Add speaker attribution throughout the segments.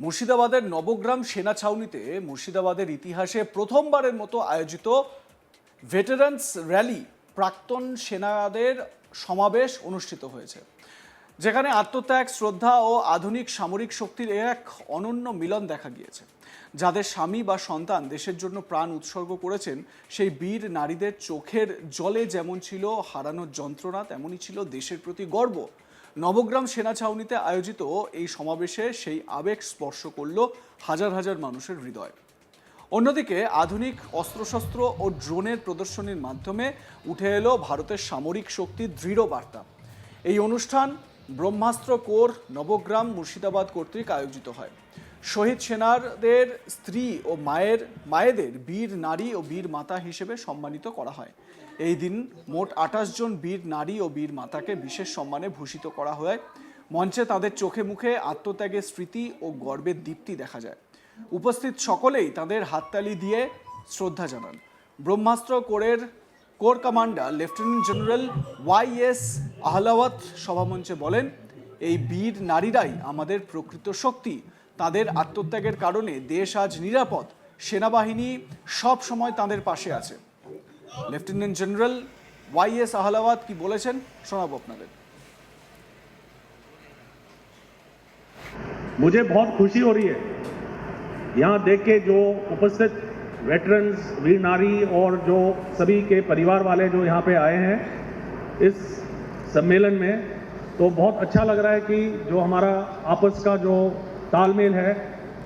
Speaker 1: মুর্শিদাবাদের নবগ্রাম সেনা ছাউনিতে মুর্শিদাবাদের ইতিহাসে প্রথমবারের মতো আয়োজিত ভেটারান্স র্যালি প্রাক্তন সেনাদের সমাবেশ অনুষ্ঠিত হয়েছে, যেখানে আত্মত্যাগ, শ্রদ্ধা ও আধুনিক সামরিক শক্তির এক অনন্য মিলন দেখা গিয়েছে। যাদের স্বামী বা সন্তান দেশের জন্য প্রাণ উৎসর্গ করেছেন, সেই বীর নারীদের চোখের জলে যেমন ছিল হারানোর যন্ত্রণা তেমনই ছিল দেশের প্রতি গর্ব। নবগ্রাম সেনা ছাউনিতে আয়োজিত এই সমাবেশে সেই আবেগ স্পর্শ করল হাজার হাজার মানুষের হৃদয়। অন্যদিকে আধুনিক অস্ত্রশস্ত্র ও ড্রোনের প্রদর্শনীর মাধ্যমে উঠে এলো ভারতের সামরিক শক্তির দৃঢ় বার্তা। এই অনুষ্ঠান ব্রহ্মাস্ত্র কোর নবগ্রাম মুর্শিদাবাদ কর্তৃক আয়োজিত হয়। শহীদ সেনাদের স্ত্রী ও মায়ের, মায়েদের বীর নারী ও বীর মাতা হিসেবে সম্মানিত করা হয়। এই দিন মোট আঠাশ জন বীর নারী ও বীর মাতাকে বিশেষ সম্মানে ভূষিত করা হয়। মঞ্চে তাদের চোখে মুখে আত্মত্যাগের স্মৃতি ও গর্বের দীপ্তি দেখা যায়। উপস্থিত সকলেই তাদের হাততালি দিয়ে শ্রদ্ধা জানান। ব্রহ্মাস্ত্র কোরের corps commander lieutenant general Y S Ahlawat সভামঞ্চে বলেন, এই বীর নারীরাই আমাদের প্রকৃত শক্তি। তাদের আত্মত্যাগের কারণে দেশ আজ নিরাপদ। সেনাবাহিনী সব সময় তাদের পাশে আছে। lieutenant general Y S Ahlawat কি বলেছেন শোনাবো আপনাদের
Speaker 2: मुझे बहुत खुशी हो रही है यहाँ देख के जो उपस्थित वेटरन्स वीर नारी और जो सभी के परिवार वाले जो यहाँ पे आए हैं इस सम्मेलन में तो बहुत अच्छा लग रहा है कि जो हमारा आपस का जो तालमेल है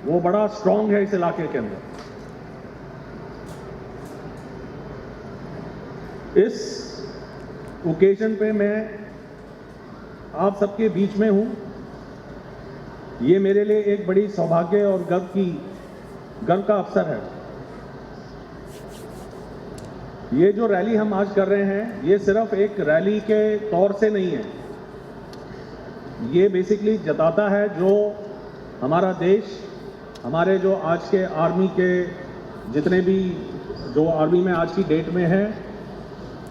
Speaker 2: वो बड़ा स्ट्रांग है इस इलाके के अंदर इस ओकेजन पे मैं आप सबके बीच में हूँ। ये मेरे लिए एक बड़ी सौभाग्य और गर्व की, गर्व का अवसर है। ये जो रैली हम आज कर रहे हैं, ये सिर्फ़ एक रैली के तौर से नहीं है। ये बेसिकली जताता है जो हमारा देश, हमारे जो आज के आर्मी के जितने भी, जो आर्मी में आज की डेट में है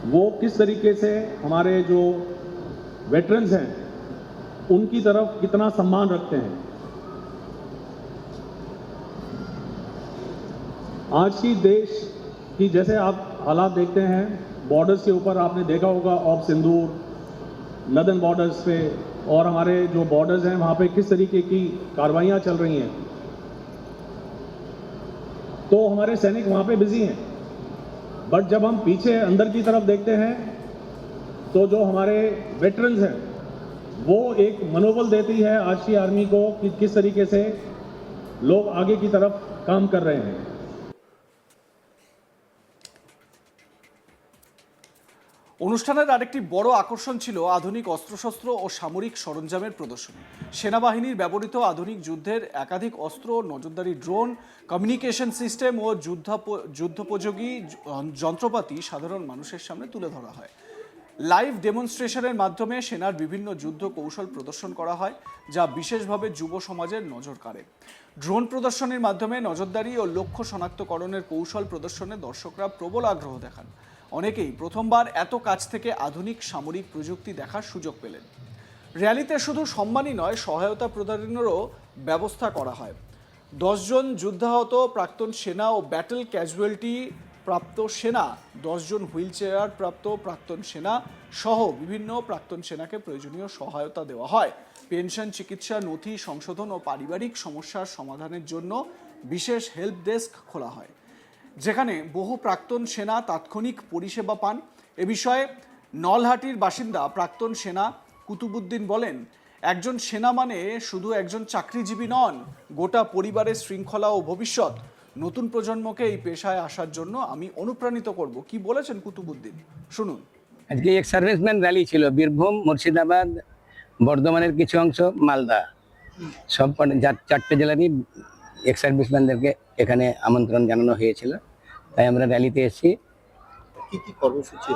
Speaker 2: वो किस तरीके से हमारे जो वेटरन्स हैं, उनकी तरफ़ कितना सम्मान रखते हैं? आज की देश की जैसे आप हालात देखते हैं बॉर्डर्स के ऊपर आपने देखा होगा ऑफ़ सिंदूर नदन बॉर्डर्स पे, और हमारे जो बॉर्डर्स हैं, वहाँ पे किस तरीके की कार्रवाइयाँ चल रही हैं। तो हमारे सैनिक वहाँ पे बिज़ी हैं। बट जब हम पीछे अंदर की तरफ़ देखते हैं तो जो हमारे वेटरन्स हैं, वो एक मनोबल देती है आज की आर्मी को कि किस तरीके से लोग आगे की तरफ़ काम कर रहे हैं।
Speaker 1: অনুষ্ঠানের আরেকটি বড় আকর্ষণ ছিল আধুনিক অস্ত্রশস্ত্র ও সামরিক সরঞ্জামের প্রদর্শনী। সেনাবাহিনীর ব্যবহৃত আধুনিক যুদ্ধের একাধিক অস্ত্র, নজরদারি ড্রোন, কমিউনিকেশন সিস্টেম ও যুদ্ধাপ- যুদ্ধোপযোগী যন্ত্রপাতি সাধারণ মানুষের সামনে তুলে ধরা হয়। লাইভ ডেমনস্ট্রেশনের মাধ্যমে সেনার বিভিন্ন যুদ্ধ কৌশল প্রদর্শন করা হয়, যা বিশেষভাবে যুব সমাজের নজর কাড়ে। ড্রোন প্রদর্শনীর মাধ্যমে নজরদারি ও লক্ষ্য শনাক্তকরণের কৌশল প্রদর্শনে দর্শকরা প্রবল আগ্রহ দেখান। অনেকেই প্রথমবার এত কাছ থেকে আধুনিক সামরিক প্রযুক্তি দেখার সুযোগ পেলেন। র্যালিতে শুধু সম্মানই নয়, সহায়তা প্রদানেরও ব্যবস্থা করা হয়। দশজন যুদ্ধাহত প্রাক্তন সেনা ও ব্যাটেল ক্যাজুয়ালিটি প্রাপ্ত সেনা দশজন হুইল চেয়ার প্রাপ্ত প্রাক্তন সেনা সহ বিভিন্ন প্রাক্তন সেনাকে প্রয়োজনীয় সহায়তা দেওয়া হয়। পেনশন, চিকিৎসা, নথি, সংশোধন ও পারিবারিক সমস্যার সমাধানের জন্য বিশেষ হেল্প ডেস্ক খোলা হয়। যেখানে বহু প্রাক্তন সেনা তাৎক্ষণিক পরিষেবা পান। এ বিষয়ে নলহাটির বাসিন্দা প্রাক্তন সেনা কুতুবুদ্দিন বলেন, একজন সেনা মানে শুধু একজন চাকরিজীবী নন, গোটা পরিবারের শৃঙ্খলা ও ভবিষ্যৎ। নতুন প্রজন্মকে এই পেশায় আসার জন্য আমি অনুপ্রাণিত করব। কি বলেছেন কুতুবুদ্দিন শুনুন।
Speaker 3: আজকে এক সার্ভিসম্যান র্যালি ছিল, বীরভূম, মুর্শিদাবাদ, বর্ধমানের কিছু অংশ, মালদা। সব চারটে জেলারই এক সার্ভিসম্যানদেরকে এখানে আমন্ত্রণ জানানো হয়েছিল। তাই আমরা র্যালিতে এসেছি।
Speaker 4: কি কি কর্মসূচি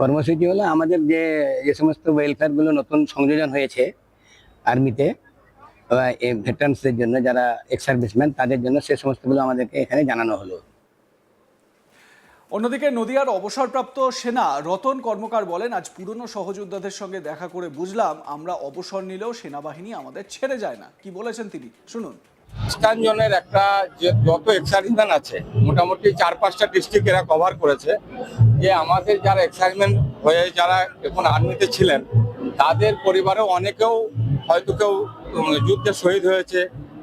Speaker 3: কর্মসূচি হলো আমাদের যে যে সমস্ত ওয়েলফেয়ারগুলো নতুন সংযোজন হয়েছে আর্মিতে ভেটারান্সদের জন্য যারা এক্স সার্ভিসম্যান তাদের জন্য সে সমস্তগুলো আমাদেরকে এখানে জানানো হলো।
Speaker 1: অন্যদিকে নদিয়ার অবসরপ্রাপ্ত সেনা রতন কর্মকার বলেন আজ পুরনো সহযোদ্ধাদের সঙ্গে দেখা করে বুঝলাম আমরা অবসর নিলেও সেনাবাহিনী আমাদের ছেড়ে যায় না। কি বলেছেন তিনি? শুনুন।
Speaker 5: স্থানজনের একটা যে যত এক্সাইজমেন্ট আছে, মোটামুটি চার পাঁচটা ডিস্ট্রিক্ট এরা কভার করেছে, যে আমাদের যারা এক্সাইজমেন্ট হয়ে যারা এখন আর্মিতে ছিলেন, তাদের পরিবারেও অনেকেও হয়তো কেউ যুদ্ধে শহীদ হয়েছে,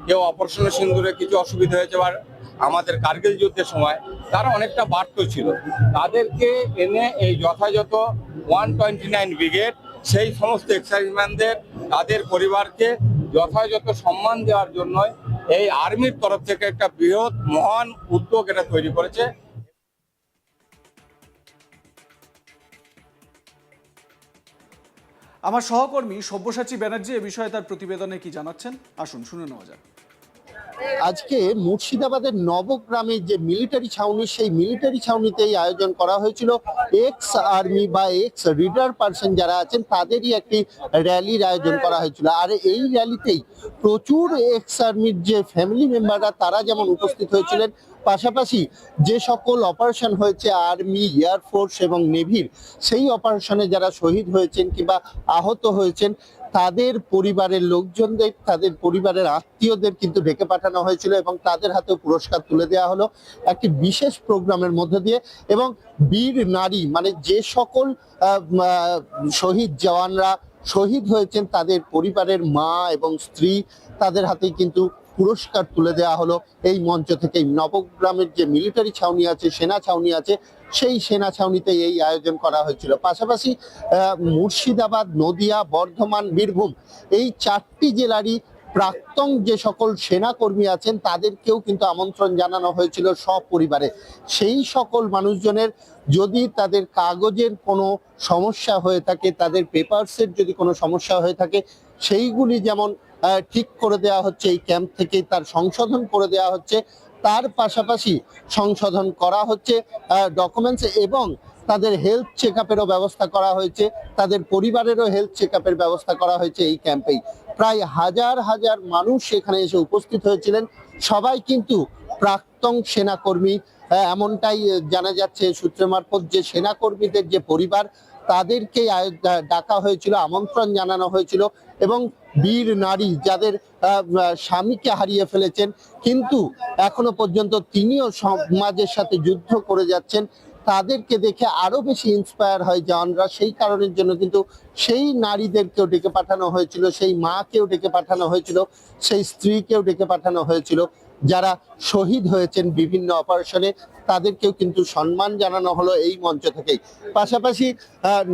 Speaker 5: কেউ অপারেশন সিন্দুরে কিছু অসুবিধা হয়েছে বা আমাদের কার্গিল যুদ্ধের সময় তারা অনেকটা বাড়ত ছিল। তাদেরকে এনে এই যথাযথ ওয়ান টোয়েন্টি নাইন ব্রিগেড সেই সমস্ত এক্সাইজম্যানদের তাদের পরিবারকে যথাযথ সম্মান দেওয়ার জন্য এই আর্মির তরফ থেকে একটা বৃহৎ, মহান উদ্যোগ এটা তৈরি করেছে।
Speaker 1: আমার সহকর্মী সব্যসাচী ব্যানার্জি এ বিষয়ে তার প্রতিবেদনে কি জানাচ্ছেন? আসুন, শুনে নেওয়া যাক।
Speaker 4: আজকে মুর্শিদাবাদের নবগ্রামে যে মিলিটারি ছাউনি, সেই মিলিটারি ছাউনিতেই আয়োজন করা হয়েছিল। এক্স আর্মি বা এক্স রিডার পার্সন যারা আছেন, তাদেরই একটি র্যালির আয়োজন করা হয়েছিল। আর এই র্যালিতেই প্রচুর এক্স আর্মির যে ফ্যামিলি মেম্বাররা তারা যেমন উপস্থিত হয়েছিলেন পাশাপাশি যে সকল অপারেশন হয়েছে আর্মি এয়ারফোর্স এবং নেভির সেই অপারেশনে যারা শহীদ হয়েছেন কিংবা আহত হয়েছেন, তাদের পরিবারের লোকজনদের, তাদের পরিবারের আত্মীয়দের কিন্তু ডেকে পাঠানো হয়েছিল এবং তাদের হাতে পুরস্কার তুলে দেওয়া হলো একটি বিশেষ প্রোগ্রামের মধ্যে দিয়ে এবং বীর নারী মানে যে সকল শহীদ জওয়ানরা শহীদ হয়েছেন, তাদের পরিবারের মা এবং স্ত্রী তাদের হাতেই কিন্তু পুরস্কার তুলে দেওয়া হলো। এই মঞ্চ থেকেই নবগ্রামের যে মিলিটারি ছাউনি আছে, সেনা ছাউনি আছে, সেই সেনা ছাউনিতে এই আয়োজন করা হয়েছিল। পাশাপাশি মুর্শিদাবাদ, নদিয়া, বর্ধমান, বীরভূম এই চারটি জেলারই প্রাক্তন যে সকল সেনাকর্মী আছেন, তাদেরকেও কিন্তু আমন্ত্রণ জানানো হয়েছিল সপরিবারে। সেই সকল মানুষজনের যদি তাদের কাগজের কোনো সমস্যা হয়ে থাকে, তাদের পেপারসের যদি কোনো সমস্যা হয়ে থাকে সেইগুলি যেমন ঠিক করে দেওয়া হচ্ছে এই ক্যাম্প থেকে, তার সংশোধন করে দেওয়া হচ্ছে, তার পাশাপাশি সংশোধন করা হচ্ছে ডকুমেন্টস এবং তাদের হেলথ চেক আপেরও ব্যবস্থা করা হয়েছে, তাদের পরিবারেরও হেলথ চেক আপের ব্যবস্থা করা হয়েছে এই ক্যাম্পেই। প্রায় হাজার হাজার মানুষ এখানে এসে উপস্থিত হয়েছিলেন, সবাই কিন্তু প্রাক্তন সেনাকর্মী এমনটাই জানা যাচ্ছে সূত্র মারফত যে সেনাকর্মীদের যে পরিবার তাদেরকে ডাকা হয়েছিল, আমন্ত্রণ জানানো হয়েছিল এবং বীর নারী যাদের স্বামীকে হারিয়ে ফেলেছেন, কিন্তু এখনও পর্যন্ত তিনিও সমাজের সাথে যুদ্ধ করে যাচ্ছেন। তাদেরকে দেখে আরও বেশি ইন্সপায়ার হয় জওয়ানরা, সেই কারণের জন্য কিন্তু সেই নারীদেরকেও ডেকে পাঠানো হয়েছিল, সেই মাকেও ডেকে পাঠানো হয়েছিল, সেই স্ত্রীকেও ডেকে পাঠানো হয়েছিল। যারা শহীদ হয়েছেন বিভিন্ন অপারেশনে তাদেরকেও কিন্তু সম্মান জানানো হলো এই মঞ্চ থেকেই। পাশাপাশি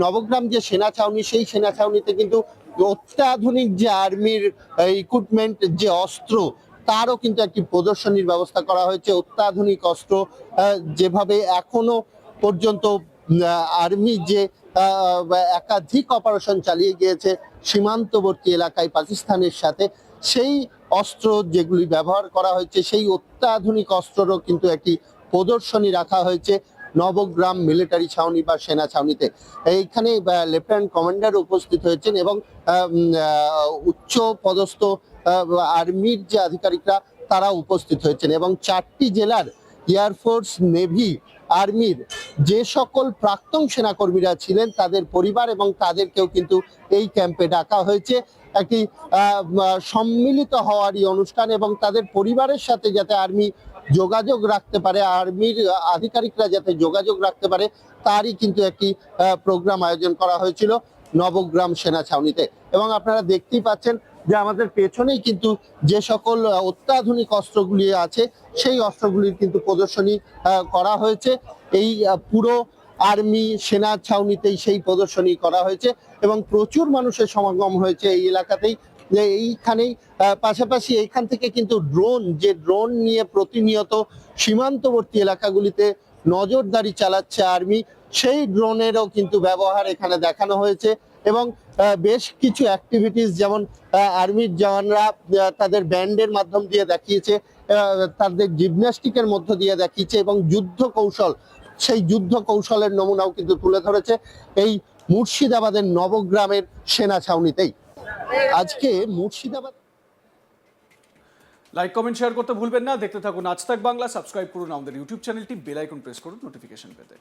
Speaker 4: নবগ্রাম যে সেনা ছাউনি, সেই সেনা ছাউনিতে কিন্তু অত্যাধুনিক যে আর্মির ইকুইপমেন্ট যে অস্ত্র, তারও কিন্তু একটি প্রদর্শনীর ব্যবস্থা করা হয়েছে। অত্যাধুনিক অস্ত্র যেভাবে এখনও পর্যন্ত আর্মি যে একাধিক অপারেশন চালিয়ে গিয়েছে, সীমান্তবর্তী এলাকায় পাকিস্তানের সাথে সেই অস্ত্র যেগুলি ব্যবহার করা হয়েছে, সেই অত্যাধুনিক অস্ত্ররও কিন্তু একটি প্রদর্শনী রাখা হয়েছে নবগ্রাম মিলিটারি ছাউনি বা সেনা ছাউনিতে। এইখানে লেফটেন্যান্ট কমান্ডার উপস্থিত হয়েছেন এবং উচ্চ পদস্থ আর্মির যে আধিকারিকরা, তারা উপস্থিত হয়েছেন এবং চারটি জেলার এয়ারফোর্স নেভি আর্মির যে সকল প্রাক্তন সেনাকর্মীরা ছিলেন, তাদের পরিবার এবং তাদেরকেও কিন্তু এই ক্যাম্পে ডাকা হয়েছে। একটি সম্মিলিত হওয়ারই অনুষ্ঠান এবং তাদের পরিবারের সাথে যাতে আর্মি যোগাযোগ রাখতে পারে, আর্মির আধিকারিকরা যাতে যোগাযোগ রাখতে পারে, তারই কিন্তু একটি প্রোগ্রাম আয়োজন করা হয়েছিল নবগ্রাম সেনা ছাউনিতে। এবং আপনারা দেখতেই পাচ্ছেন যে আমাদের পেছনেই কিন্তু যে সকল অত্যাধুনিক অস্ত্রগুলি আছে, সেই অস্ত্রগুলির কিন্তু প্রদর্শনী করা হয়েছে। এই পুরো আর্মি সেনা ছাউনিতেই সেই প্রদর্শনী করা হয়েছে এবং প্রচুর মানুষের সমাগম হয়েছে এই এলাকাতেই। যে এইখানেই পাশাপাশি এইখান থেকে কিন্তু ড্রোন, যে ড্রোন নিয়ে প্রতিনিয়ত সীমান্তবর্তী এলাকাগুলিতে নজরদারি চালাচ্ছে আর্মি, সেই ড্রোনেরও কিন্তু ব্যবহার এখানে দেখানো হয়েছে এবং বেশ কিছু অ্যাক্টিভিটিস যেমন আর্মির জওয়ানরা তাদের ব্যান্ডের মাধ্যম দিয়ে দেখিয়েছে তাদের জিমন্যাস্টিকের মধ্য দিয়ে দেখিয়েছে এবং যুদ্ধ কৌশল, সেই যুদ্ধ কৌশলের নমুনাও কিন্তু তুলে ধরেছে এই মুর্শিদাবাদের নবগ্রামের সেনা ছাউনিতেই। আজকে মুর্শিদাবাদ
Speaker 1: লাইক কমেন্ট শেয়ার করতে ভুলবেন না। দেখতে থাকুন আজ তাক বাংলা। সাবস্ক্রাইব করুন আমাদের ইউটিউব চ্যানেলটি বেল আইকন প্রেস করুন নোটিফিকেশন পেতে।